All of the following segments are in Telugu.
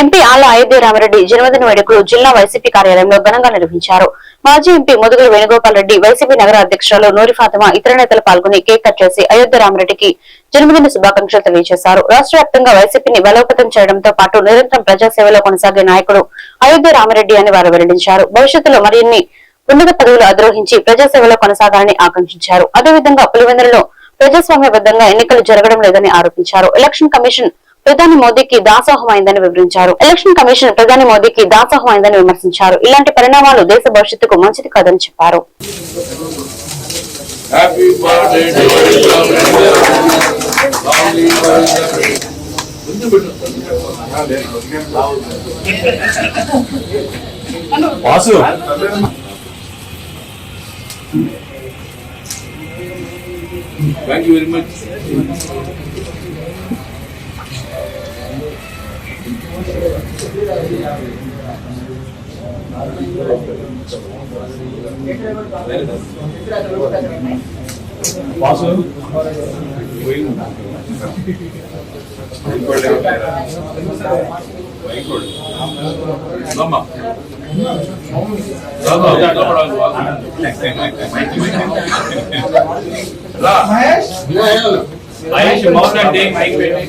ఎంపీ ఆళ్ళ అయోధ్య రామరెడ్డి జన్మదిన వేడుకలు జిల్లా వైసీపీ కార్యాలయంలో ఘనంగా నిర్వహించారు. మాజీ ఎంపీ ముదుగుల వేణుగోపాల్ రెడ్డి వైసీపీ నగర అధ్యక్షురాలు నూరి ఫాతిమా ఇతర నేతలు పాల్గొని కేక్ కట్ చేసి అయోధ్య రామరెడ్డికి జన్మదిన శుభాకాంక్షలు తెలియజేశారు. రాష్ట్ర వ్యాప్తంగా వైసీపీని బలోపేతం చేయడంతో పాటు నిరంతరం ప్రజాసేవలో కొనసాగే నాయకుడు అయోధ్య రామరెడ్డి అని వారు వెల్లడించారు. భవిష్యత్తులో మరిన్ని ఉన్నత పదవులు అధిరోహించి ప్రజాసేవలో కొనసాగాలని ఆకాంక్షించారు. అదేవిధంగా పులివెందులలో ప్రజాస్వామ్యబద్ధంగా ఎన్నికలు జరగడం లేదని ఆరోపించారు. ఎలక్షన్ కమిషన్ ప్రధాని మోదీకి దాసోహమైందని వివరించారు. ఎలక్షన్ కమిషన్ ప్రధాని మోదీకి దాసోహమైందని విమర్శించారు. ఇలాంటి పరిణామాలు దేశ భవిష్యత్తుకు మంచిది కాదని చెప్పారు. Happy birthday to you. రా మహేష్ మౌత్ అంటే మైక్ పెట్టి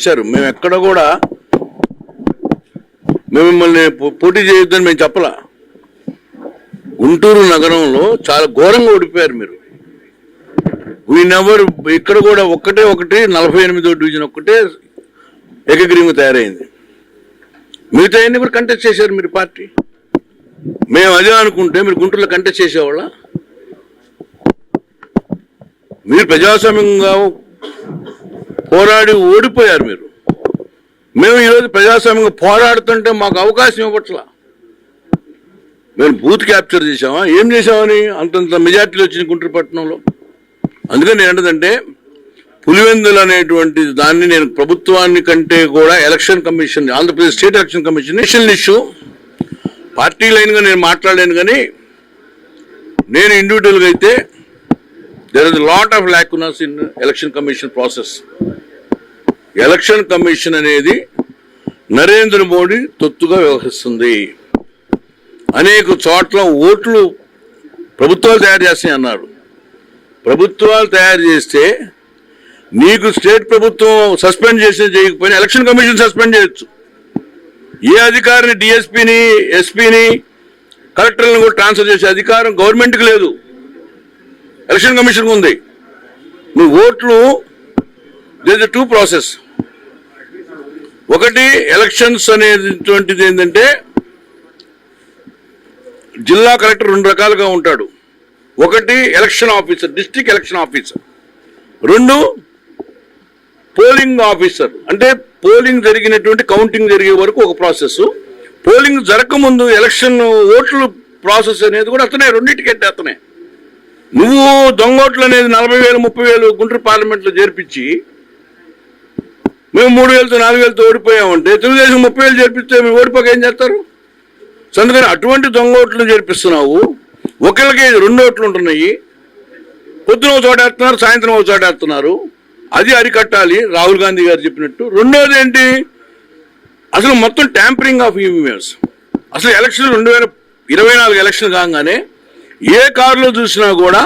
చేశారు. మేము ఎక్కడ కూడా మిమ్మల్ని పో- పోటీ చేయొద్దని మేము చెప్పలా. గుంటూరు నగరంలో చాలా ఘోరంగా ఓడిపోయారు మీరు. వీ నెవర్ ఇక్కడ కూడా ఒక్కటే ఒకటి నలభై ఎనిమిదో డివిజన్ ఒక్కటే ఏకగ్రీవంగా తయారైంది. మిగతా అన్ని కూడా కంటెస్ట్ చేశారు మీరు పార్టీ. మేము అదే అనుకుంటే మీరు గుంటూరులో కంటెస్ట్ చేసేవాళ్ళ? మీరు ప్రజాస్వామ్యంగా పోరాడి ఓడిపోయారు మీరు. మేము ఈరోజు ప్రజాస్వామ్యంగా పోరాడుతుంటే మాకు అవకాశం ఇవ్వట్లా. మేము బూత్ క్యాప్చర్ చేసామా ఏం చేసామని అంతంత మెజార్టీలు వచ్చింది గుంటూరు పట్టణంలో. అందుకని నేను ఏంటంటే పులివెందులు అనేటువంటి దాన్ని నేను ప్రభుత్వాన్ని కంటే కూడా election commission Andhra Pradesh state election commission national issue. Party లైన్గా నేను మాట్లాడలేను కానీ నేను ఇండివిజువల్గా అయితే there is lot of లాక్యునస్ in election commission process election commission అనేది నరేంద్ర మోడీ తొత్తుగా వ్యవహరిస్తుంది. అనేక చోట్ల ఓట్లు ప్రభుత్వాలు తయారు చేస్తాయి అన్నారు ప్రభుత్వాలు తయారు చేస్తే నీకు స్టేట్ ప్రభుత్వం సస్పెండ్ చేసి చేయకపోయినా ఎలక్షన్ కమిషన్ సస్పెండ్ చేయొచ్చు. ఏ అధికారిని డిఎస్పీని ఎస్పీని కలెక్టర్లను కూడా ట్రాన్స్ఫర్ చేసే అధికారం గవర్నమెంట్కి లేదు. ఎలక్షన్ కమిషన్కి ఉంది. నువ్వు ఓట్లు దేర్ టూ ప్రాసెస్ ఒకటి ఎలక్షన్స్ అనేటువంటిది ఏంటంటే జిల్లా కలెక్టర్ రెండు రకాలుగా ఉంటాడు. ఒకటి election officer district election officer. రెండు పోలింగ్ ఆఫీసర్. అంటే పోలింగ్ జరిగినటువంటి కౌంటింగ్ జరిగే వరకు ఒక ప్రాసెస్ పోలింగ్ జరగకముందు ఎలక్షన్ ఓట్లు ప్రాసెస్ అనేది కూడా అతనే రెండింటికంటే అతనే. నువ్వు దొంగోట్లు అనేది నలభై వేలు ముప్పై వేలు గుంటూరు పార్లమెంట్లో చేర్పించి మేము మూడు వేలతో నాలుగు వేలతో ఓడిపోయామంటే తెలుగుదేశం ముప్పై వేలు చేర్పిస్తే మేము ఓడిపోక ఏం చేస్తారు? సో అందుకని అటువంటి దొంగ ఓట్లు చేర్పిస్తున్నావు ఒకరికి రెండు ఓట్లు ఉంటున్నాయి. పొద్దున ఒక చోట వేస్తున్నారు సాయంత్రం ఒక చోట వేస్తున్నారు. అది అరికట్టాలి. రాహుల్ గాంధీ గారు చెప్పినట్టు. రెండోది ఏంటి? అసలు మొత్తం ట్యాంపరింగ్ ఆఫ్ ఈవీఎంస్ అసలు ఎలక్షన్ రెండు వేల ఇరవై నాలుగు ఎలక్షన్ కాగానే ఏ కారులో చూసినా కూడా